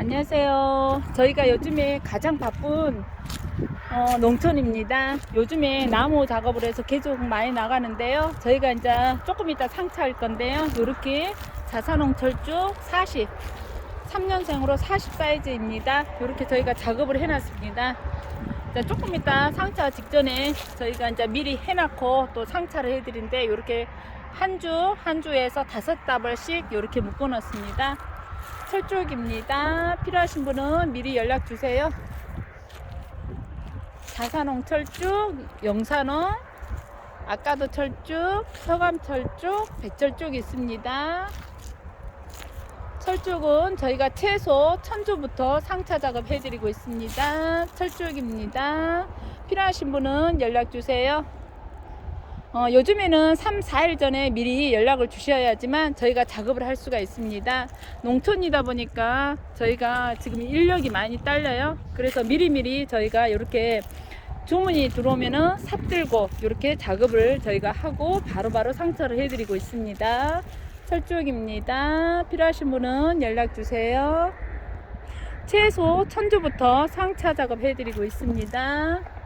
안녕하세요. 저희가 요즘에 가장 바쁜 어, 농촌입니다. 요즘에 나무 작업을 해서 계속 많이 나가는데요. 저희가 이제 조금 이따 상차할 건데요. 이렇게 자사농철쭉 40, 3년생으로 40 사이즈입니다. 이렇게 저희가 작업을 해놨습니다. 자, 조금 이따 상차 직전에 저희가 이제 미리 해놨고 또 상차를 해드린데 이렇게 한 주, 한 주에서 다섯 다발씩 이렇게 묶어 놓습니다. 철쭉입니다. 필요하신 분은 미리 연락 주세요. 자산홍 철쭉, 영산홍, 아까도 철쭉, 서감 철쭉, 백철쭉 있습니다. 철쭉은 저희가 최소 천주부터 상차 작업 해드리고 있습니다. 철쭉입니다. 필요하신 분은 연락 주세요. 어, 요즘에는 3, 4일 전에 미리 연락을 주셔야지만 저희가 작업을 할 수가 있습니다. 농촌이다 보니까 저희가 지금 인력이 많이 딸려요. 그래서 미리미리 저희가 이렇게 주문이 들어오면은 삽 들고 이렇게 작업을 저희가 하고 바로바로 상처를 해드리고 있습니다. 철쭉입니다. 필요하신 분은 연락 주세요. 최소 천주부터 상차 작업 해드리고 있습니다.